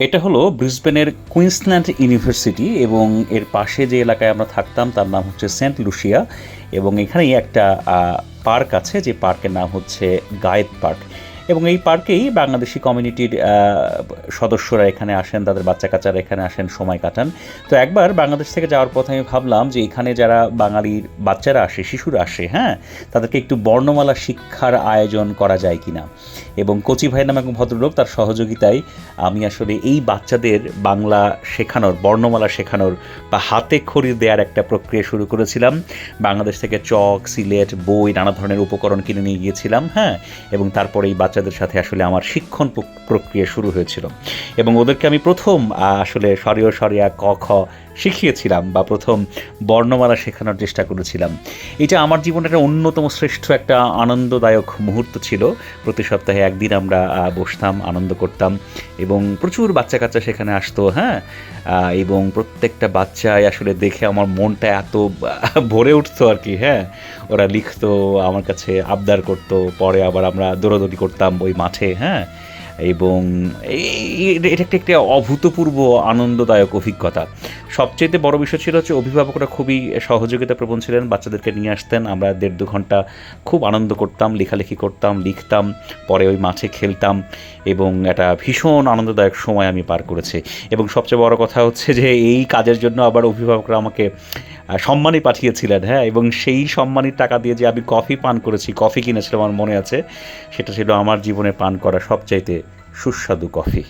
এটা হলো ব্রিসবেনের Queensland university এবং এর পাশে যে এলাকায় আমরা থাকতাম তার নাম হচ্ছে সেন্ট লুসিয়া এবং এখানেই একটা পার্ক আছে যে পার্কের নাম হচ্ছে গায়েদ পার্ক। এবং এই পার্কেই বাংলাদেশি কমিউনিটির সদস্যরা এখানে আসেন, তাদের বাচ্চা কাচ্চারা এখানে আসেন, সময় কাটান। তো একবার বাংলাদেশ থেকে যাওয়ার পথে আমি ভাবলাম যে এখানে যারা বাঙালির বাচ্চারা আসে, শিশুরা আসে হ্যাঁ তাদেরকে একটু বর্ণমালা শিক্ষার আয়োজন করা যায় কি না এবং কচি ভাই নামে এক ভদ্রলোক, তার সহযোগিতায় আমি আসলে এই বাচ্চাদের বাংলা শেখানোর, বর্ণমালা শেখানোর বা হাতে খড়ি দেওয়ার একটা প্রক্রিয়া শুরু করেছিলাম। বাংলাদেশ থেকে চক, সিলেট, বই, নানা ধরনের উপকরণ কিনে নিয়ে গিয়েছিলাম হ্যাঁ এবং তারপরে এই বাচ্চাদের সাথে আসলে আমার শিক্ষণ প্রক্রিয়া শুরু হয়েছিল। এবং ওদেরকে আমি প্রথম আসলে সরিয় সরিয়া ক, খ শিখিয়েছিলাম বা প্রথম বর্ণমালা শেখানোর চেষ্টা করেছিলাম। এটা আমার জীবনের একটা অন্যতম শ্রেষ্ঠ একটা আনন্দদায়ক মুহূর্ত ছিল। প্রতি সপ্তাহে একদিন আমরা বসতাম, আনন্দ করতাম এবং প্রচুর বাচ্চা কাচ্চা সেখানে আসতো হ্যাঁ? এবং প্রত্যেকটা বাচ্চাই আসলে দেখে আমার মনটা এত ভরে উঠতো আর কি হ্যাঁ? ওরা লিখতো, আমার কাছে আবদার করতো, পরে আবার আমরা দৌড়াদৌড়ি করতাম। ওই মাঠে হ্যাঁ? এবং এটা একটা একটা অভূতপূর্ব আনন্দদায়ক অভিজ্ঞতা। সবচেয়ে বড় বিষয় ছিল হচ্ছে অভিভাবকরা খুবই সহযোগিতা প্রবণ ছিলেন, বাচ্চাদেরকে নিয়ে আসতেন। আমরা দেড় দু ঘণ্টা খুব আনন্দ করতাম, লেখালেখি করতাম, লিখতাম, পরে ওই মাঠে খেলতাম এবং একটা ভীষণ আনন্দদায়ক সময় আমি পার করেছি। এবং সবচেয়ে বড় কথা হচ্ছে যে এই কাজের জন্য আবার অভিভাবকরা আমাকে সম্মানই পাঠিয়েছিলেন হ্যাঁ? এবং সেই সম্মানের টাকা দিয়ে যে আমি কফি পান করেছি, কফি কিনেছিলাম আমার মনে আছে, সেটা ছিল আমার জীবনে পান করা সবচাইতে সুস্বাদু কফি।